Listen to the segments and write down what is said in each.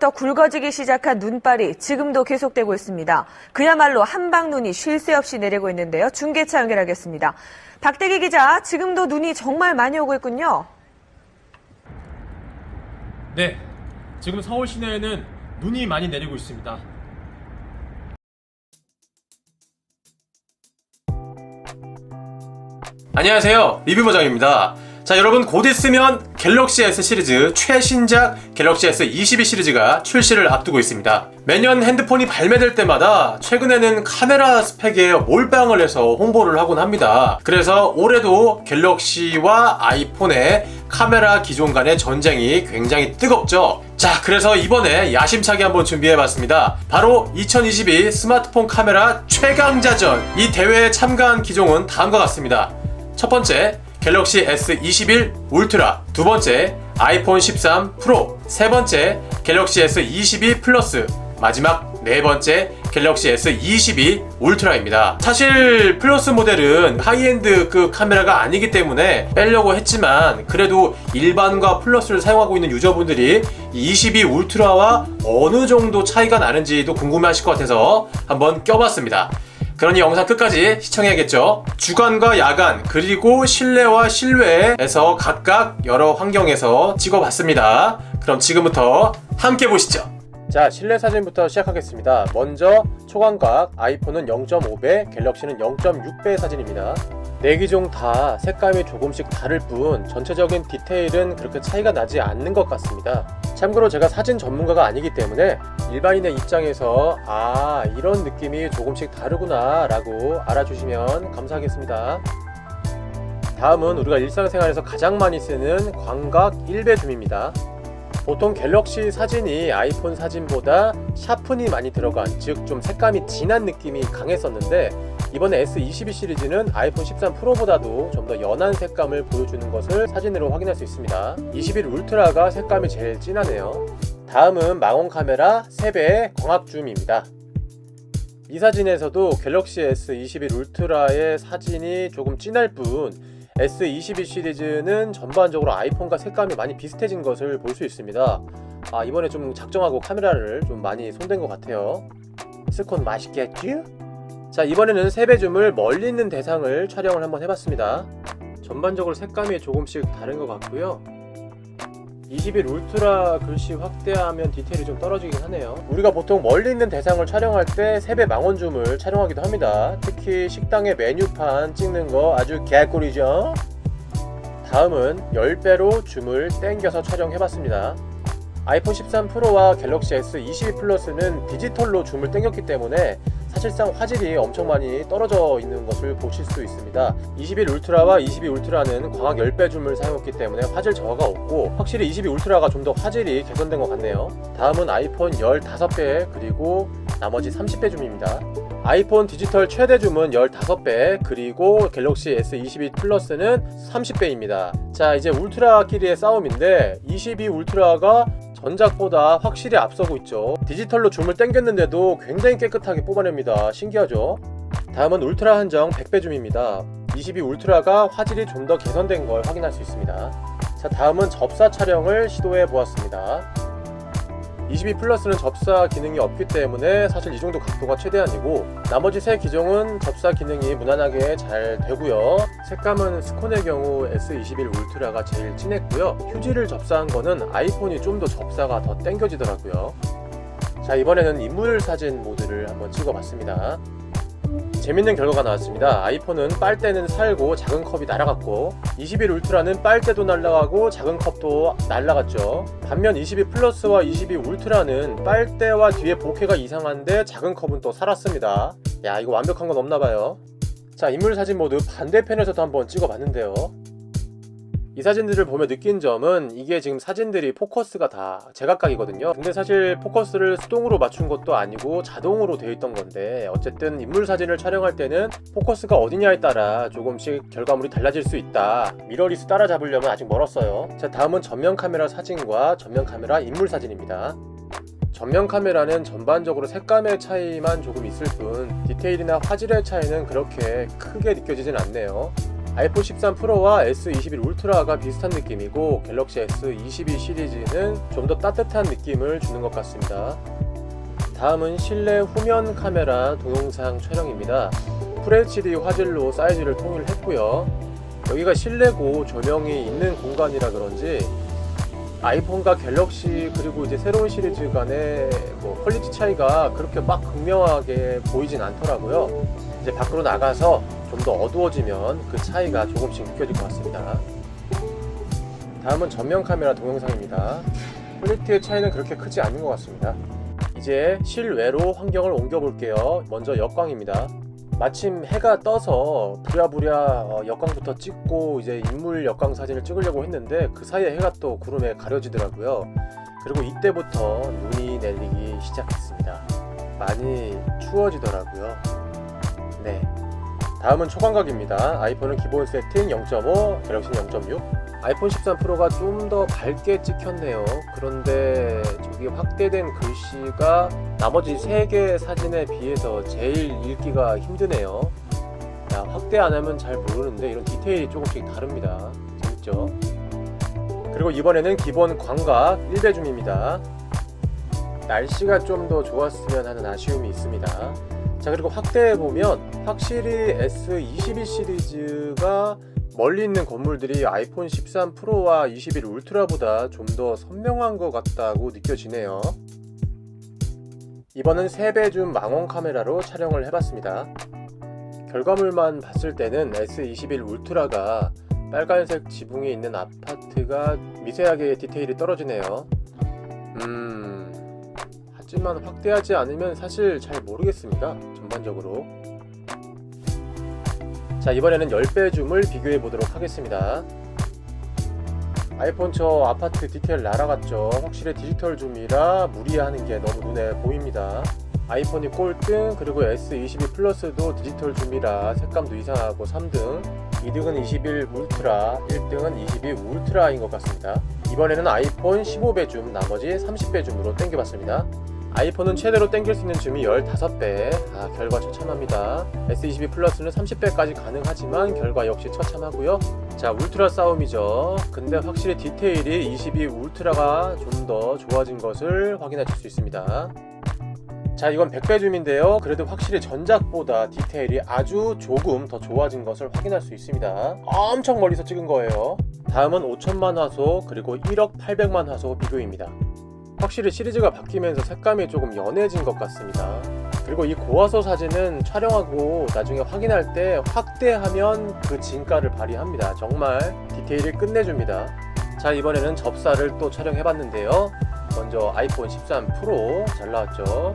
더 굵어지기 시작한 눈발이 지금도 계속되고 있습니다. 그야말로 한방 눈이 쉴 새 없이 내리고 있는데요. 중계차 연결하겠습니다. 박대기 기자, 지금도 눈이 정말 많이 오고 있군요. 네, 지금 서울 시내에는 눈이 많이 내리고 있습니다. 안녕하세요, 리뷰버장입니다. 자, 여러분 곧 있으면 갤럭시 S 시리즈 최신작 갤럭시 S 22 시리즈가 출시를 앞두고 있습니다. 매년 핸드폰이 발매될 때마다 최근에는 카메라 스펙에 몰빵을 해서 홍보를 하곤 합니다. 그래서 올해도 갤럭시와 아이폰의 카메라 기종 간의 전쟁이 굉장히 뜨겁죠. 자, 그래서 이번에 야심차게 한번 준비해봤습니다. 바로 2022 스마트폰 카메라 최강자전. 이 대회에 참가한 기종은 다음과 같습니다. 첫 번째, 갤럭시 S21 울트라. 두 번째, 아이폰 13 프로. 세 번째, 갤럭시 S22 플러스. 마지막 네 번째, 갤럭시 S22 울트라입니다. 사실 플러스 모델은 하이엔드급 카메라가 아니기 때문에 빼려고 했지만 그래도 일반과 플러스를 사용하고 있는 유저분들이 22 울트라와 어느 정도 차이가 나는지도 궁금해하실 것 같아서 한번 껴봤습니다. 그러니 영상 끝까지 시청해야겠죠. 주간과 야간 그리고 실내와 실외에서 각각 여러 환경에서 찍어봤습니다. 그럼 지금부터 함께 보시죠. 자, 실내 사진부터 시작하겠습니다. 먼저 초광각 아이폰은 0.5배, 갤럭시는 0.6배 사진입니다. 네 기종 다 색감이 조금씩 다를 뿐 전체적인 디테일은 그렇게 차이가 나지 않는 것 같습니다. 참고로 제가 사진 전문가가 아니기 때문에 일반인의 입장에서 아 이런 느낌이 조금씩 다르구나 라고 알아주시면 감사하겠습니다. 다음은 우리가 일상생활에서 가장 많이 쓰는 광각 1배 줌입니다. 보통 갤럭시 사진이 아이폰 사진보다 샤픈이 많이 들어간 즉 좀 색감이 진한 느낌이 강했었는데 이번에 S22 시리즈는 아이폰 13 프로보다도 좀 더 연한 색감을 보여주는 것을 사진으로 확인할 수 있습니다. 21 울트라가 색감이 제일 진하네요. 다음은 망원 카메라 3배의 광학 줌입니다. 이 사진에서도 갤럭시 S21 울트라의 사진이 조금 진할 뿐 S22 시리즈는 전반적으로 아이폰과 색감이 많이 비슷해진 것을 볼 수 있습니다. 아, 이번에 좀 작정하고 카메라를 좀 많이 손댄 것 같아요. 스콘 맛있겠지? 자, 이번에는 3배 줌을 멀리 있는 대상을 촬영을 한번 해봤습니다. 전반적으로 색감이 조금씩 다른 것 같고요. 21 울트라 글씨 확대하면 디테일이 좀 떨어지긴 하네요. 우리가 보통 멀리 있는 대상을 촬영할 때 3배 망원줌을 촬영하기도 합니다. 특히 식당의 메뉴판 찍는 거 아주 개꿀이죠. 다음은 10배로 줌을 땡겨서 촬영해봤습니다. 아이폰 13 프로와 갤럭시 S22 플러스는 디지털로 줌을 땡겼기 때문에 사실상 화질이 엄청 많이 떨어져 있는 것을 보실 수 있습니다. 21 울트라와 22 울트라는 광학 10배 줌을 사용했기 때문에 화질 저하가 없고 확실히 22 울트라가 좀 더 화질이 개선된 것 같네요. 다음은 아이폰 15배 그리고 나머지 30배 줌입니다. 아이폰 디지털 최대 줌은 15배 그리고 갤럭시 S22 플러스는 30배입니다. 자 이제 울트라끼리의 싸움인데 22 울트라가 전작보다 확실히 앞서고 있죠. 디지털로 줌을 당겼는데도 굉장히 깨끗하게 뽑아냅니다. 신기하죠? 다음은 울트라 한정 100배 줌입니다. 22 울트라가 화질이 좀 더 개선된 걸 확인할 수 있습니다. 자, 다음은 접사 촬영을 시도해 보았습니다. 22 플러스는 접사 기능이 없기 때문에 사실 이 정도 각도가 최대한이고 나머지 세 기종은 접사 기능이 무난하게 잘 되고요. 색감은 스콘의 경우 S21 울트라가 제일 진했고요. 휴지를 접사한 거는 아이폰이 좀 더 접사가 더 땡겨지더라고요. 자 이번에는 인물 사진 모드를 한번 찍어봤습니다. 재밌는 결과가 나왔습니다. 아이폰은 빨대는 살고 작은 컵이 날아갔고 21 울트라는 빨대도 날아가고 작은 컵도 날아갔죠. 반면 22 플러스와 22 울트라는 빨대와 뒤에 보케가 이상한데 작은 컵은 또 살았습니다. 야 이거 완벽한 건 없나 봐요. 자 인물 사진 모드 반대편에서도 한번 찍어봤는데요. 이 사진들을 보며 느낀 점은 이게 지금 사진들이 포커스가 다 제각각이거든요. 근데 사실 포커스를 수동으로 맞춘 것도 아니고 자동으로 되어 있던 건데 어쨌든 인물 사진을 촬영할 때는 포커스가 어디냐에 따라 조금씩 결과물이 달라질 수 있다. 미러리스 따라잡으려면 아직 멀었어요. 자 다음은 전면 카메라 사진과 전면 카메라 인물 사진입니다. 전면 카메라는 전반적으로 색감의 차이만 조금 있을 뿐 디테일이나 화질의 차이는 그렇게 크게 느껴지진 않네요. 아이폰 13 프로와 S21 울트라가 비슷한 느낌이고 갤럭시 S22 시리즈는 좀 더 따뜻한 느낌을 주는 것 같습니다. 다음은 실내 후면 카메라 동영상 촬영입니다. FHD 화질로 사이즈를 통일했고요. 여기가 실내고 조명이 있는 공간이라 그런지 아이폰과 갤럭시 그리고 이제 새로운 시리즈 간의 뭐 퀄리티 차이가 그렇게 막 극명하게 보이진 않더라고요. 이제 밖으로 나가서 좀 더 어두워지면 그 차이가 조금씩 느껴질 것 같습니다. 다음은 전면 카메라 동영상입니다. 퀄리티의 차이는 그렇게 크지 않은 것 같습니다. 이제 실외로 환경을 옮겨 볼게요. 먼저 역광입니다. 마침 해가 떠서 부랴부랴 어, 역광부터 찍고 이제 인물 역광 사진을 찍으려고 했는데 그 사이에 해가 또 구름에 가려지더라고요. 그리고 이때부터 눈이 내리기 시작했습니다. 많이 추워지더라고요. 네. 다음은 초광각입니다. 아이폰은 기본 세팅 0.5, 갤럭시는 0.6. 아이폰 13 프로가 좀 더 밝게 찍혔네요. 그런데 저기 확대된 글씨가 나머지 3개 사진에 비해서 제일 읽기가 힘드네요. 야, 확대 안 하면 잘 모르는데 이런 디테일이 조금씩 다릅니다. 재밌죠? 그리고 이번에는 기본 광각 1배 줌입니다. 날씨가 좀 더 좋았으면 하는 아쉬움이 있습니다. 자 그리고 확대해 보면 확실히 S22 시리즈가 멀리 있는 건물들이 아이폰 13 프로와 21 울트라보다 좀 더 선명한 것 같다고 느껴지네요. 이번은 3배 줌 망원 카메라로 촬영을 해봤습니다. 결과물만 봤을 때는 S21 울트라가 빨간색 지붕이 있는 아파트가 미세하게 디테일이 떨어지네요. 음, 하지만 확대하지 않으면 사실 잘 모르겠습니다. 전반적으로. 자, 이번에는 10배 줌을 비교해 보도록 하겠습니다. 아이폰 저 아파트 디테일 날아갔죠. 확실히 디지털 줌이라 무리하는 게 너무 눈에 보입니다. 아이폰이 꼴등, 그리고 S22 플러스도 디지털 줌이라 색감도 이상하고 3등, 2등은 21 울트라, 1등은 22 울트라인 것 같습니다. 이번에는 아이폰 15배 줌, 나머지 30배 줌으로 땡겨봤습니다. 아이폰은 최대로 땡길 수 있는 줌이 15배. 아, 결과 처참합니다. S22 플러스는 30배까지 가능하지만 결과 역시 처참하고요. 자, 울트라 싸움이죠. 근데 확실히 디테일이 22 울트라가 좀 더 좋아진 것을 확인하실 수 있습니다. 자, 이건 100배 줌인데요. 그래도 확실히 전작보다 디테일이 아주 조금 더 좋아진 것을 확인할 수 있습니다. 엄청 멀리서 찍은 거예요. 다음은 5천만 화소 그리고 1억 800만 화소 비교입니다. 확실히 시리즈가 바뀌면서 색감이 조금 연해진 것 같습니다. 그리고 이 고화소 사진은 촬영하고 나중에 확인할 때 확대하면 그 진가를 발휘합니다. 정말 디테일을 끝내줍니다. 자, 이번에는 접사를 또 촬영해봤는데요. 먼저 아이폰 13 프로 잘 나왔죠.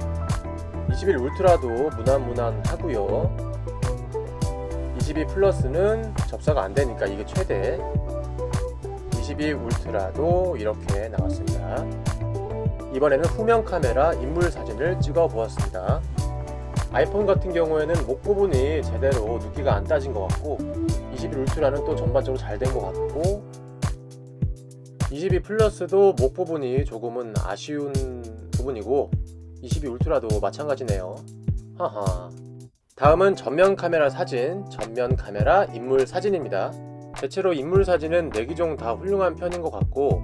21 울트라도 무난무난하고요. 22 플러스는 접사가 안 되니까 이게 최대. 22 울트라도 이렇게 나왔습니다. 이번에는 후면 카메라 인물 사진을 찍어 보았습니다. 아이폰 같은 경우에는 목 부분이 제대로 눕기가 안 따진 것 같고 21 울트라는 또 전반적으로 잘 된 것 같고 22 플러스도 목 부분이 조금은 아쉬운 부분이고 22 울트라도 마찬가지네요. 하하. 다음은 전면 카메라 사진, 전면 카메라 인물 사진입니다. 대체로 인물 사진은 내기종 다 훌륭한 편인 것 같고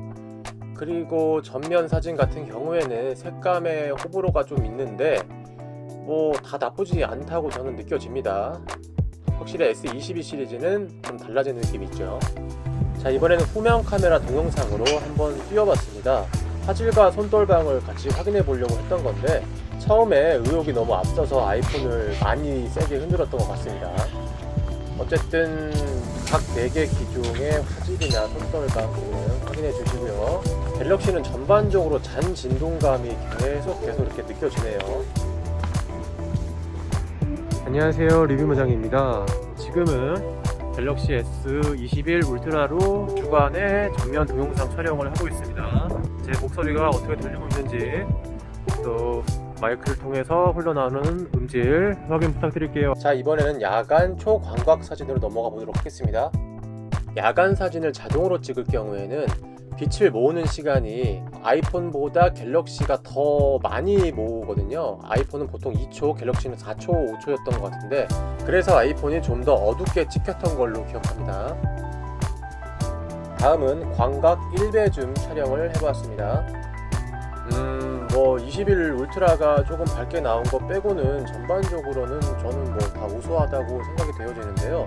그리고 전면 사진 같은 경우에는 색감의 호불호가 좀 있는데 뭐 다 나쁘지 않다고 저는 느껴집니다. 확실히 S22 시리즈는 좀 달라진 느낌이 있죠. 자 이번에는 후면 카메라 동영상으로 한번 띄워봤습니다. 화질과 손떨방을 같이 확인해 보려고 했던 건데 처음에 의욕이 너무 앞서서 아이폰을 많이 세게 흔들었던 것 같습니다. 어쨌든 각 4개 기종의 화질이나 손떨방 등은 확인해 주시고요. 갤럭시는 전반적으로 잔 진동감이 계속 계속 이렇게 느껴지네요. 안녕하세요 리뷰무장입니다. 지금은 갤럭시 S21 울트라로 주간에 전면 동영상 촬영을 하고 있습니다. 제 목소리가 어떻게 들리고 있는지 또 마이크를 통해서 흘러나오는 음질 확인 부탁드릴게요. 자 이번에는 야간 초광각 사진으로 넘어가 보도록 하겠습니다. 야간 사진을 자동으로 찍을 경우에는 빛을 모으는 시간이 아이폰보다 갤럭시가 더 많이 모으거든요. 아이폰은 보통 2초, 갤럭시는 4초, 5초였던 것 같은데 그래서 아이폰이 좀 더 어둡게 찍혔던 걸로 기억합니다. 다음은 광각 1배 줌 촬영을 해보았습니다. 음, 뭐 21 울트라가 조금 밝게 나온 거 빼고는 전반적으로는 저는 뭐 다 우수하다고 생각이 되어지는데요.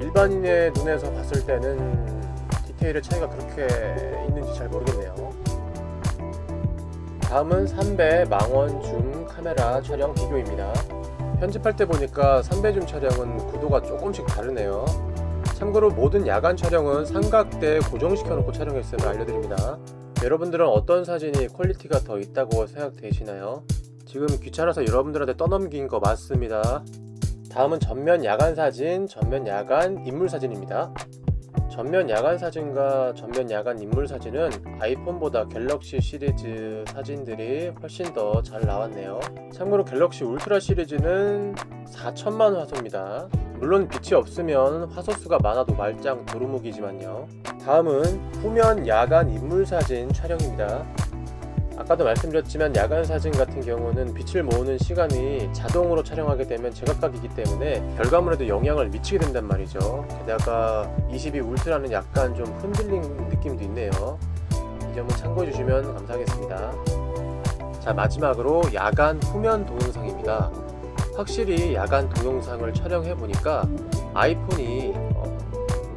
일반인의 눈에서 봤을 때는 디테일의 차이가 그렇게 있는지 잘 모르겠네요. 다음은 3배 망원 줌 카메라 촬영 비교입니다. 편집할 때 보니까 3배 줌 촬영은 구도가 조금씩 다르네요. 참고로 모든 야간 촬영은 삼각대에 고정시켜 놓고 촬영했음을 알려드립니다. 여러분들은 어떤 사진이 퀄리티가 더 있다고 생각되시나요? 지금 귀찮아서 여러분들한테 떠넘긴 거 맞습니다. 다음은 전면 야간 사진, 전면 야간 인물 사진입니다. 전면 야간 사진과 전면 야간 인물 사진은 아이폰보다 갤럭시 시리즈 사진들이 훨씬 더 잘 나왔네요. 참고로 갤럭시 울트라 시리즈는 4천만 화소입니다. 물론 빛이 없으면 화소수가 많아도 말짱 도루묵이지만요. 다음은 후면 야간 인물 사진 촬영입니다. 아까도 말씀드렸지만 야간 사진 같은 경우는 빛을 모으는 시간이 자동으로 촬영하게 되면 제각각이기 때문에 결과물에도 영향을 미치게 된단 말이죠. 게다가 22 울트라는 약간 좀 흔들린 느낌도 있네요. 이 점은 참고해 주시면 감사하겠습니다. 자 마지막으로 야간 후면 동영상입니다. 확실히 야간 동영상을 촬영해 보니까 아이폰이 어,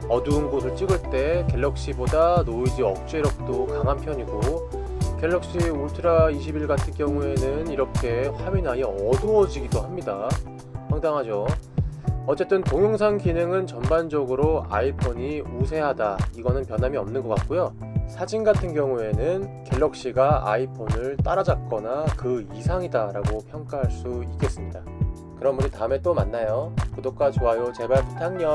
어두운 곳을 찍을 때 갤럭시보다 노이즈 억제력도 강한 편이고 갤럭시 울트라 21 같은 경우에는 이렇게 화면이 아예 어두워지기도 합니다. 황당하죠. 어쨌든 동영상 기능은 전반적으로 아이폰이 우세하다. 이거는 변함이 없는 것 같고요. 사진 같은 경우에는 갤럭시가 아이폰을 따라잡거나 그 이상이다라고 평가할 수 있겠습니다. 그럼 우리 다음에 또 만나요. 구독과 좋아요 제발 부탁요.